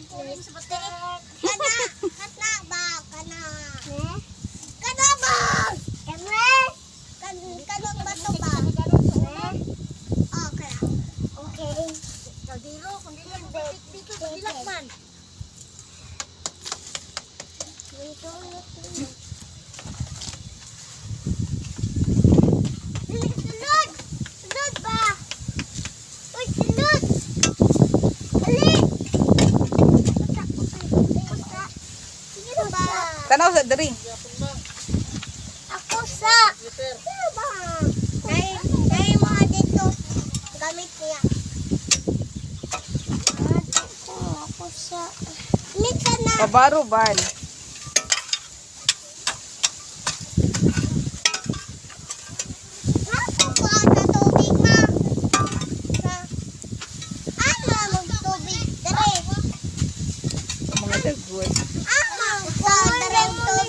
nagkuling sa batik. Kana, kana ba, kana. Kana ba? Kana. Kan, kanong bato ba? Oh, kana. Okay. Kadiro, kung di lang batik dito, dilak man. Sunod! Tanaw sa diri. Ako sa... Dahil, dahil mga dito, gamit niya. Ako, ako sa... Lit ka na! Kabaro ban. Ano. Mga dagway. Ah! Ay,